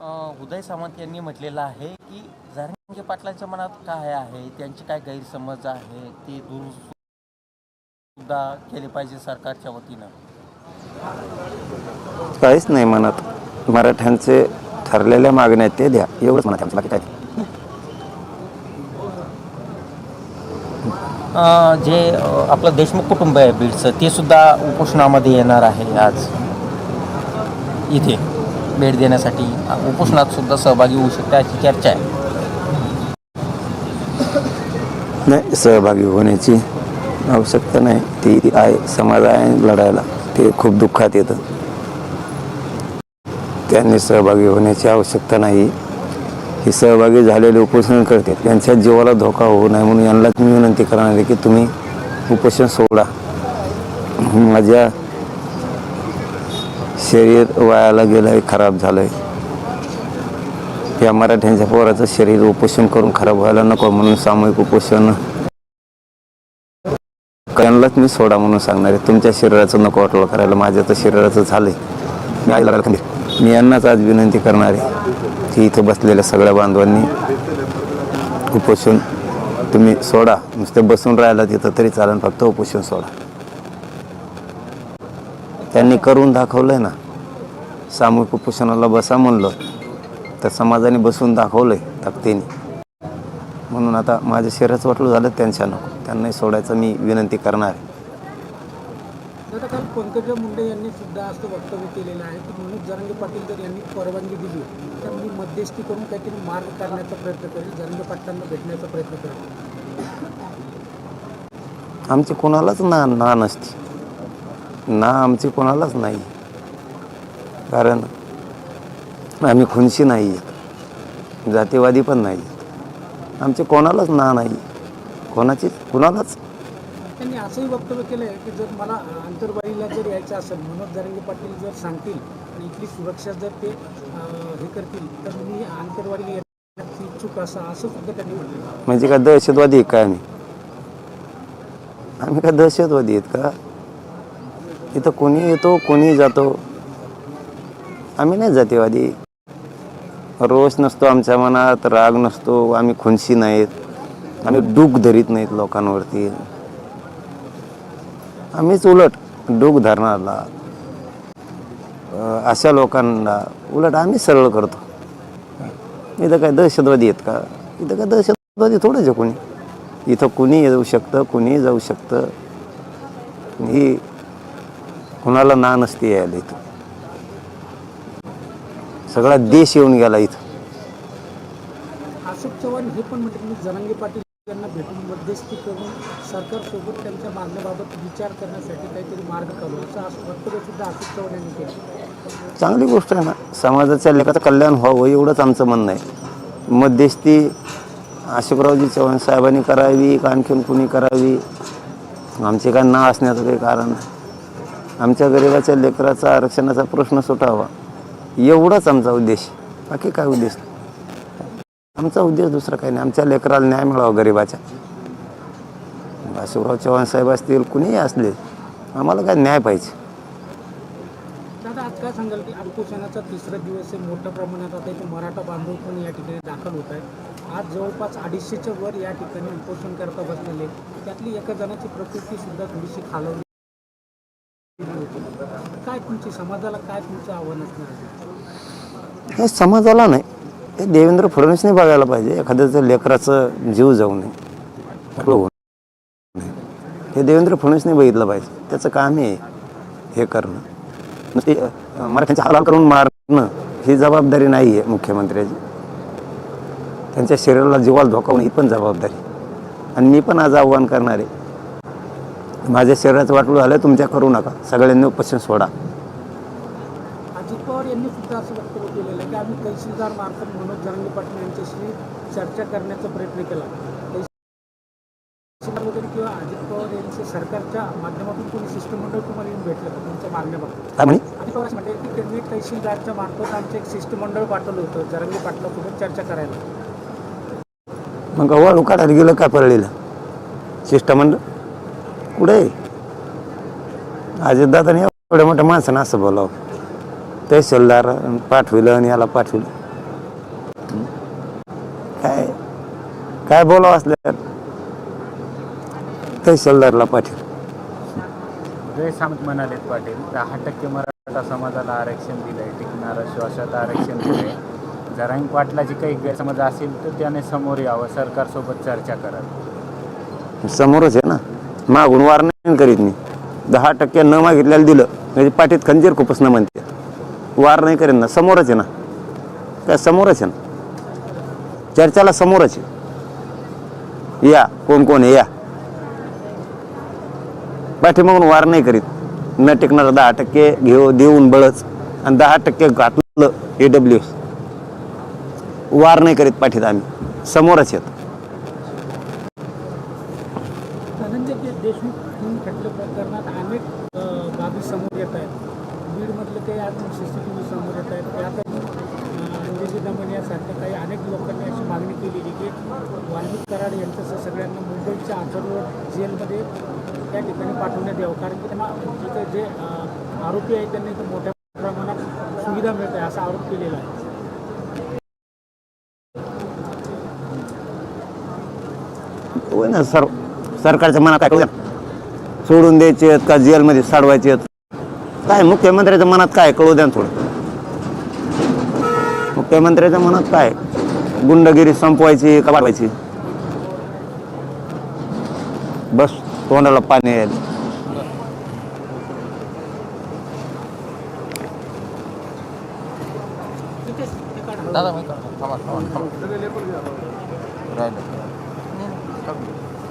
अ, उदय सामंत यांनी म्हटलेलं आहे की जरांगे पाटलांच्या मनात काय आहे? त्यांचे काय गैरसमज आहे? ते दूर सुद्धा केले पाहिजे सरकारच्या वतीनं. काहीच नाही म्हणत. मराठ्यांचे ठरलेल्या मागण्या ते द्या. एवढंच आहे आमचं, बाकी काय जे आपलं देशमुख कुटुंब आहे बीडचं ते सुद्धा उपोषणामध्ये येणार आहे आज. इथे. भेट देण्यासाठी उपोषणात सुद्धा सहभागी होऊ शकते अशी चर्चा आहे. नाही सहभागी होण्याची आवश्यकता नाही. ती आहे समाज आहे लढायला. ते खूप दुःखात येतं. त्यांनी सहभागी होण्याची आवश्यकता नाही. ही सहभागी झालेले उपोषण करते त्यांच्या जीवाला धोका होऊ नये म्हणून यांनाच मी विनंती करणार आहे की तुम्ही उपोषण सोडा. माझ्या शरीर वायाला गेलं आहे खराब झालं आहे या मराठ्यांच्या पोराचं शरीर उपोषण करून खराब व्हायला नको म्हणून सामूहिक उपोषण. त्यांनाच मी सोडा म्हणून सांगणार आहे. तुमच्या शरीराचं नको वाटलं करायला. माझ्या तर शरीराचं झालंय. मी आईला मी यांनाच आज विनंती करणार आहे की इथं बसलेल्या सगळ्या बांधवांनी उपोषण तुम्ही सोडा. नुसते बसून राहिला तिथं तरी चालेल. फक्त उपोषण सोडा. त्यांनी करून दाखवलंय ना. सामूहिक उपोषणाला बसा म्हणलं तर समाजाने बसून दाखवलंय ताकदीने. म्हणून आता माझ्या शरीराचं वाटलं झालं त्यांच्या नको. त्यांनाही सोडायचं मी विनंती करणार आहे. दादा काल पंकजा मुंडे यांनी सुद्धा असं वक्तव्य केलेलं आहे की मनोज जरांगे पाटील जर यांनी परवानगी दिली तर मी मध्यस्थी करून काहीतरी मार्ग काढण्याचा प्रयत्न करेल जरांगे पाटलांना भेटण्याचा प्रयत्न करेल. आमची कोणालाच ना ना नसती. ना आमची कोणालाच नाही. कारण आम्ही खुनशी नाही आहेत. जातीवादी पण नाही आहेत. आमची कोणालाच ना नाही. कोणाची कोणालाच. त्यांनी असंही वक्तव्य केलं आहे की जर मला आंतरवाडीला जर यायचं असेल मनोज जरांगे पाटील जर सांगतील आणि इथली सुरक्षा जर ते हे करतील तर मी आंतरवाडीला येण्याची इच्छुक असं असं सुद्धा त्यांनी म्हटलं. म्हणजे काय दहशतवादी आहे का आम्ही? आम्ही काय दहशतवादी आहेत का? इथं कोणी येतो कोणी जातो. आम्ही नाही जातीवादी. रोष नसतो आमच्या मनात राग नसतो आम्ही खुनशी नाहीत. आम्ही डूक धरीत नाहीत लोकांवरती. आम्हीच उलट डूक धरणारला. अशा लोकांना उलट आम्ही सरळ करतो. इथं काय दहशतवादी आहेत का? इथं काय दहशतवादी थोडंच आहे कोणी. इथं कुणी येऊ शकतं कुणीही जाऊ शकतं. ही कुणाला ना नसते यायला इथं. सगळा देश येऊन गेला इथं. अशोक चव्हाण हे पण म्हणतात मी जरांगे पाटील यांना भेटून मध्यस्थी करून सरकारसोबत त्यांच्या मागण्याबाबत विचार करण्यासाठी काहीतरी मार्ग काढू असं असं वक्तव्य सुद्धा अशोक चव्हाण यांनी केलं. चांगली गोष्ट आहे ना. समाजाच्या लेखाचं कल्याण व्हावं एवढंच आमचं म्हणणं आहे. मध्यस्थी अशोकरावजी चव्हाण साहेबांनी करावी का आणखीन कुणी करावी? आमचे काय ना असण्याचं काही कारण नाही. आमच्या गरिबाच्या लेकराचा आरक्षणाचा प्रश्न सुटावा. एवढाच आमचा उद्देश. बाकी काय उद्देश नाही. आमचा उद्देश दुसरा काही नाही. आमच्या लेकराला न्याय मिळावा गरिबाच्या वासुराव चव्हाण साहेब असतील कुणीही असले आम्हाला काय न्याय पाहिजे. दादा आज काय सांगाल की उपोषणाचा तिसरा दिवस मोठ्या प्रमाणात आता इथे मराठा बांधव पण या ठिकाणी दाखल होत आहे आज जवळपास अडीचशेच्या वर या ठिकाणी उपोषण करता बसलेले त्यातली एका जणाची प्रकृती सुद्धा थोडीशी खालवली. काय तुमची समाजाला काय तुमचं आव्हान असणार हे समाजाला नाही. हे देवेंद्र फडणवीसने बघायला पाहिजे. एखाद्याचं लेकराचं जीव जाऊ नये. हे देवेंद्र फडणवीसने बघितलं पाहिजे. त्याचं काम आहे हे करणं. नुसते अं, मराठ्यांच्या हालाल करून मारणं ही जबाबदारी नाही आहे मुख्यमंत्र्याची. त्यांच्या शरीराला जीवाला धोकावणं ही पण जबाबदारी. आणि मी पण आज आव्हान करणार आहे. माझ्या शरीराचं वाटलं झालं तुमच्या करू नका. सगळ्यांनी उपोषण सोडा. अजित पवार यांनी सुद्धा असं वक्तव्य केलेलं की आम्ही तहसीलदार मार्फत मनोज जरांगे पाटील यांच्याशी चर्चा करण्याचा प्रयत्न केला. तहसीलदार वगैरे किंवा अजित पवार यांचे सरकारच्या माध्यमातून कोणी शिष्टमंडळ तुम्हाला येऊन भेटलं का? तुमच्या मागण्याबाबत अजित पवार म्हणते की त्यांनी तहसीलदारच्या मार्फत आमचं एक शिष्टमंडळ पाठवलं होतं जरांगे पाटलासोबत चर्चा करायला. मग वाळू काढायला गेलं काय पडलेलं शिष्टमंडळ? कुठे अजितदादाने एवढ्या मोठ्या माणसानं असं बोलावं. तहसीलदार पाठविलं आणि याला पाठविलं. काय? काय बोलावं असल्या तहसीलदारला पाठव जय सामंत म्हणाले पाटील दहा टक्के मराठा समाजाला आरक्षण दिलं आहे टिकणारं श्वासात आरक्षण दिलं आहे जरांग पाटलाची काही गैरसमज असेल तर त्याने समोर यावं सरकारसोबत चर्चा करावी समोरच आहे ना? मागून वार नाही करीत मी दहा टक्के न मागितल्याला दिलं. म्हणजे पाठीत खंजीर खूपच न म्हणते. वार नाही करेन ना समोरच आहे ना. काय समोरच आहे ना? चर्चाला समोरच आहे. या कोण कोण आहे? या. पाठीमागून वार नाही करीत. न टिकणारा दहा टक्के घेऊ देऊन बळच. आणि दहा टक्के घातलं ए डब्ल्यू वार नाही करीत पाठीत आम्ही. समोरच येत अशी मागणी की वाल्मिक कराड यांच्यासह सगळ्यांना मुंबईच्या आथररोड जेलमध्ये त्या ठिकाणी पाठवण्यात यावं. कारण की त्यांना तिथं जे आरोपी आहेत त्यांना इथं मोठ्या प्रमाणात सुविधा मिळत आहे असा आरोप केलेला आहे. होय ना सर सरकारच्या मनात काय कळू सोडून द्यायचे आहेत का? जेलमध्ये साडवायचे आहेत? काय मुख्यमंत्र्याच्या मनात काय? कळू द्या थोडं. मुख्यमंत्र्याच्या मनात काय? गुंडगिरी संपवायची का वाढवायची? बस तोंडाला पाणी यायला. दादा थांबा थांबा थांबा. राहिलं.